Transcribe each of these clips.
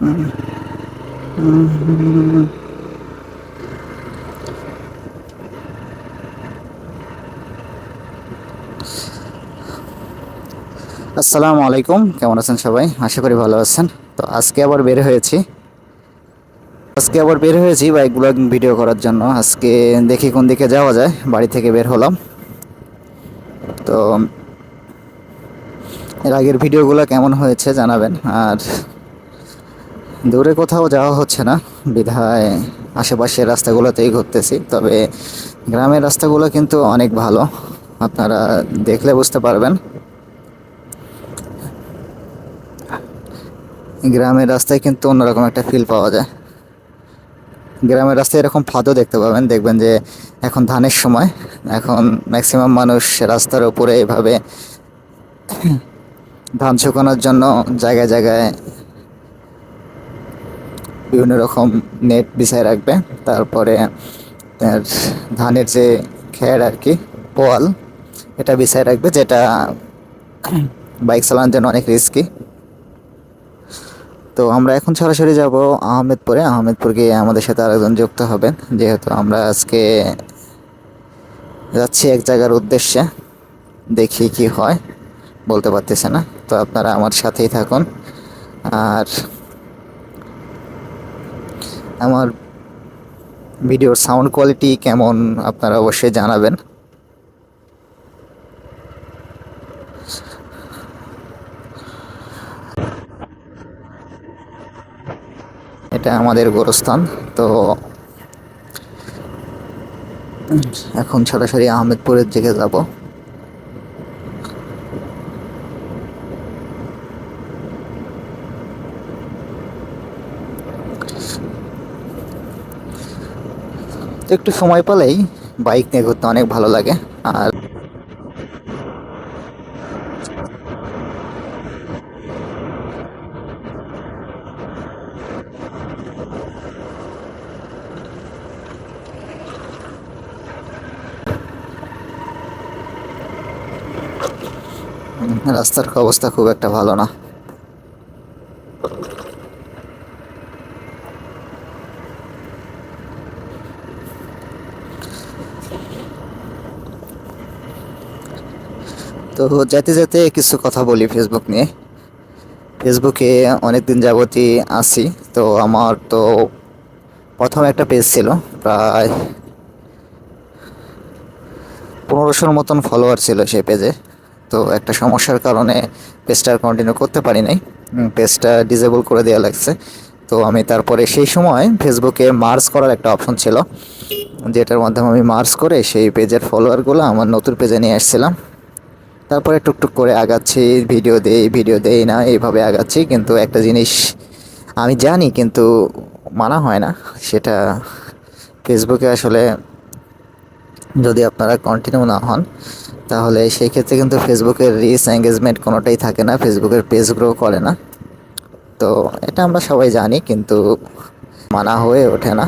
আসসালামু আলাইকুম। কেমন আছেন সবাই? আশা করি ভালো আছেন। তো আজকে আবার বের হয়েছি। আজকে আবার বের হয়েছি বাইক ব্লগিং ভিডিও করার জন্য। আজকে দেখি কোন দিকে যাওয়া যায়। বাড়ি থেকে বের হলাম। তো এর আগের ভিডিওগুলো কেমন হয়েছে জানাবেন। আর দূরে কোথাও যাওয়া হচ্ছে না। বিধায় আশেপাশের রাস্তাগুলোতেই ঘুরতেছি। তবে গ্রামের রাস্তাগুলো কিন্তু অনেক ভালো। আপনারা দেখলে বুঝতে পারবেন। গ্রামের রাস্তায় কিন্তু অন্যরকম একটা ফিল পাওয়া যায়। গ্রামের রাস্তায় এরকম ফাঁদও দেখতে পাবেন। দেখবেন যে এখন ধানের সময়। এখন ম্যাক্সিমাম মানুষ রাস্তার উপরে এভাবে ধান শুকানোর জন্য জায়গায় জায়গায় বিভিন্ন রকম নেট বিছায় রাখবে। তারপরে তার ধানের যে খের আর কি, পোয়াল, এটা বিছায় রাখবে, যেটা বাইক চালানোর জন্য অনেক রিস্কি তো আমরা এখন সরাসরি যাব আহমেদপুরে। আহমেদপুর গিয়ে আমাদের সাথে আরেকজন যুক্ত হবেন, যেহেতু আমরা আজকে যাচ্ছি এক জায়গার উদ্দেশ্যে, দেখি কি হয়, বলতে পারতেছে না। তো আপনারা আমার সাথেই থাকুন। আর আমার ভিডিওর সাউন্ড কোয়ালিটি কেমন আপনারা অবশ্যই জানাবেন। এটা আমাদের গোরস্থান, তো এখন সরাসরি আহমেদপুরের দিকে যাব। তো একটু সময় পেলেই বাইক নিয়ে ঘুরতে অনেক ভালো লাগে। আর রাস্তার অবস্থা খুব একটা ভালো না। তো যেতে যেতে কিছু কথা বলি ফেসবুক নিয়ে। ফেসবুকে অনেক দিন যাবতই আছি, তো আমার তো প্রথম একটা পেজ ছিল, প্রায় পনেরোশোর মতন ফলোয়ার ছিল সেই পেজে তো একটা সমস্যার কারণে পেজটা কন্টিনিউ করতে পারি নাই। পেজটা ডিজেবল করে দেওয়া লাগছে। তো আমি তারপরে সেই সময় ফেসবুকে মার্চ করার একটা অপশন ছিল, যেটার মাধ্যমে আমি মার্চ করে সেই পেজের ফলোয়ারগুলো আমার নতুন পেজে নিয়ে আসছিলাম। তারপরে টুকটুক করে আগাচ্ছি, ভিডিও দেই ভিডিও দেই না, এইভাবে আগাচ্ছি, কিন্তু একটা জিনিস আমি জানি কিন্তু মানা হয় না, সেটা ফেসবুকে আসলে যদি আপনারা কন্টিনিউ না হন, তাহলে সেই ক্ষেত্রে কিন্তু ফেসবুকের রিচ এঙ্গেজমেন্ট কোনোটাই থাকে না ফেসবুকের পেজ গ্রো করে না। তো এটা আমরা সবাই জানি, কিন্তু মানা হয়ে ওঠে না।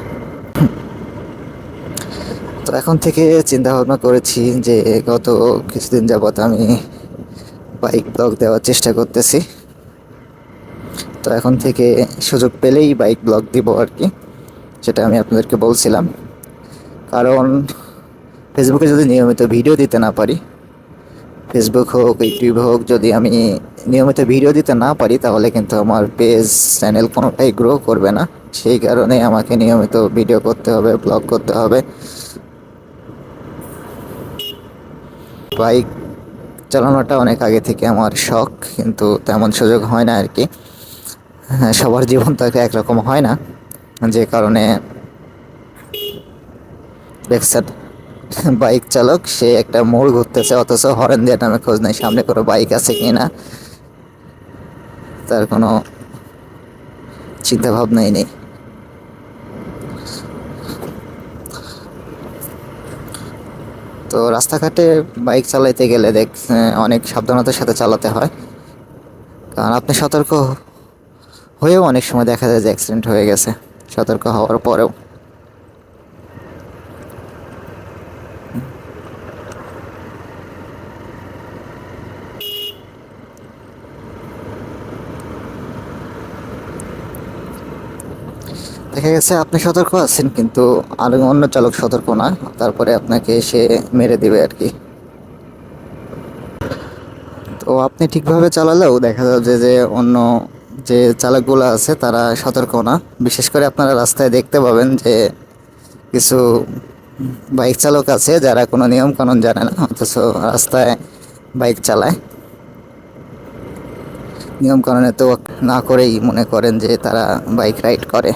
এখন থেকে চিন্তা ভাবনা করেছি যে গত কিছুদিন যাবৎ আমি বাইক ব্লগ দেওয়ার চেষ্টা করতেছি। তো এখন থেকে সুযোগ পেলেই বাইক ব্লগ দিব আর কি, সেটা আমি আপনাদেরকে বলছিলাম। কারণ ফেসবুকে যদি নিয়মিত ভিডিও দিতে না পারি ফেসবুক হোক ইউটিউব হোক, যদি আমি নিয়মিত ভিডিও দিতে না পারি, তাহলে কিন্তু আমার পেজ চ্যানেল কোনোটাই গ্রো করবে না। সেই কারণে আমাকে নিয়মিত ভিডিও করতে হবে ব্লগ করতে হবে। বাইক চালানোটা অনেক আগে থেকে আমার শখ কিন্তু তেমন সুযোগ হয় না আর কি হ্যাঁ, সবার জীবন তো একরকম হয় না যে কারণে বাইক চালক সে একটা মোড় ঘুরতেছে অথচ হরেন দিয়ে নামে খোঁজ নেই সামনে কোনো বাইক আছে কি না। তার কোনো চিন্তাভাবনাই নেই। তো রাস্তাঘাটে বাইক চালাইতে গেলে দেখ অনেক সাবধানতার সাথে চালাতে হয়। কারণ আপনি সতর্ক হয়েও অনেক সময় দেখা যায় যে অ্যাক্সিডেন্ট হয়ে গেছে। সতর্ক হওয়ার পরেও। দেখা গেছে আপনি সতর্ক আছেন, কিন্তু আর অন্য চালক সতর্ক না। তারপরে আপনাকে সে মেরে দিবে আর কি। তো আপনি ঠিকভাবে চালালেও দেখা যাচ্ছে যে অন্য যে চালকগুলো আছে, তারা সতর্ক না। বিশেষ করে আপনারা রাস্তায় দেখতে পাবেন যে, কিছু বাইক চালক আছে যারা কোনো নিয়ম কানুন জানে না, অথচ রাস্তায় বাইক চালায়। নিয়ম কানুনে তো না করেই মনে করেন যে, তারা বাইক রাইড করে।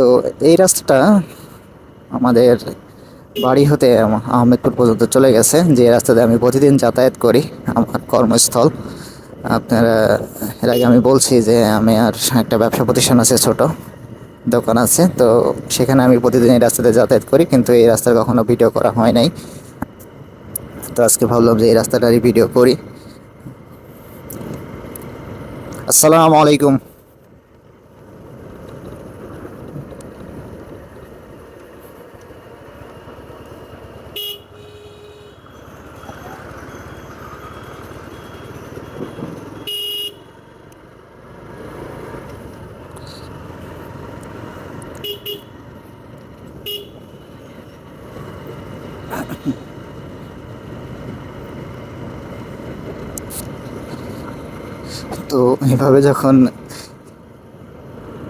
তো এই রাস্তাটা আমাদের বাড়ি হতে আহমেদপুর পর্যন্ত চলে গেছে। যে রাস্তাতে আমি প্রতিদিন যাতায়াত করি, আমার কর্মস্থল। আপনারা, এর আগে আমি বলছি যে আমি আর একটা ব্যবসা প্রতিষ্ঠান আছে, ছোট দোকান আছে। তো সেখানে আমি প্রতিদিন এই রাস্তাতে যাতায়াত করি, কিন্তু এই রাস্তার কখনো ভিডিও করা হয় নাই। তো আজকে ভাবলাম যে এই রাস্তাটারই ভিডিও করি। আসসালামু আলাইকুম তো এভাবে যখন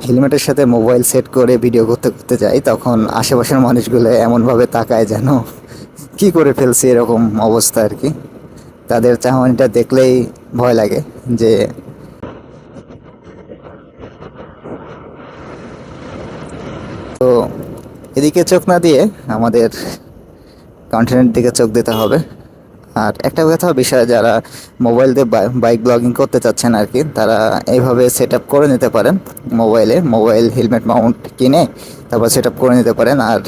হেলমেটের সাথে মোবাইল সেট করে ভিডিও করতে করতে যাই, তখন আশেপাশের মানুষগুলো এমনভাবে তাকায় যেন কি করে ফেলছে এরকম অবস্থা আর কি। তাদের চাহনিটা দেখলেই ভয় লাগে যে তো এদিকে চোখ না দিয়ে আমাদের কন্টিনেন্ট দিকে চোখ দিতে হবে। আর একটা কথা বিষয়, যারা মোবাইল দিয়ে বাইক ব্লগিং করতে চাচ্ছেন আর কি, তারা এইভাবে সেট আপ করে নিতে পারেন মোবাইলে মোবাইল হেলমেট মাউন্ট কিনে তারপর সেট আপ করে নিতে পারেন। আর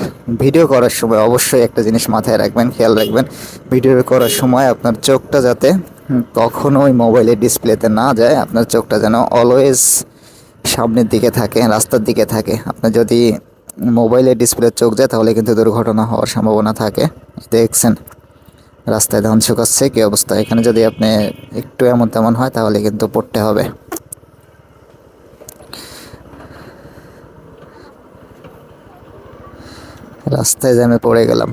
ভিডিও করার সময় অবশ্যই একটা জিনিস মাথায় রাখবেন, খেয়াল রাখবেন ভিডিও করার সময় আপনার চোখটা যাতে কখনোই মোবাইলের ডিসপ্লেতে না যায়, আপনার চোখটা যেন অলওয়েজ সামনের দিকে থাকে, রাস্তার দিকে থাকে। আপনার যদি মোবাইলের ডিসপ্লে চোখ যায়, তাহলে কিন্তু দুর্ঘটনা হওয়ার সম্ভাবনা থাকে। দেখছেন? রাস্তায় ধান শুকাচ্ছে কি অবস্থা? এখানে যদি আপনি একটু এমন তেমন হয়, তাহলে কিন্তু পড়তে হবে। রাস্তায় জ্যামে পড়ে গেলাম।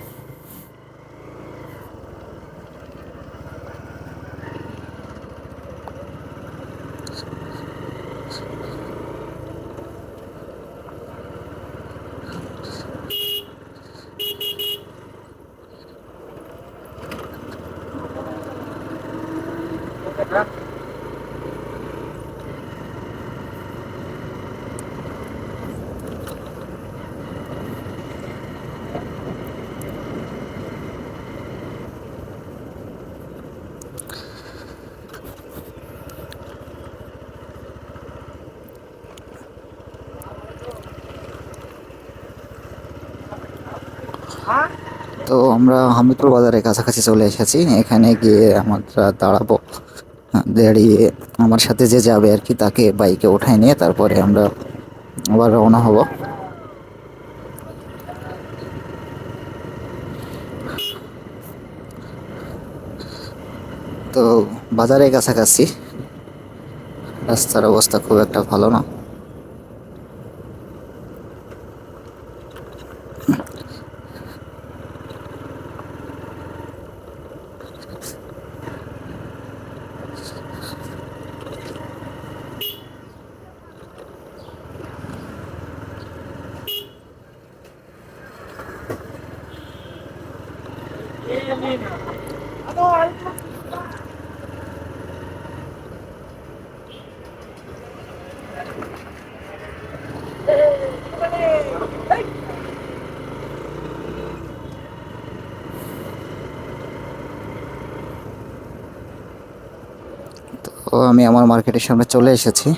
তো আমরা হামিদপুর বাজারের কাছাকাছি চলে এসেছি। এখানে গিয়ে আমরা দাঁড়াবো, দাঁড়িয়ে আমার সাথে যে যাবে আর কি তাকে বাইকে উঠাই নিয়ে তারপরে আমরা আবার রওনা হব। তো বাজারের কাছাকাছি, রাস্তার অবস্থা খুব একটা ভালো না। তো আমি আমার মার্কেটের সামনে চলে এসেছি।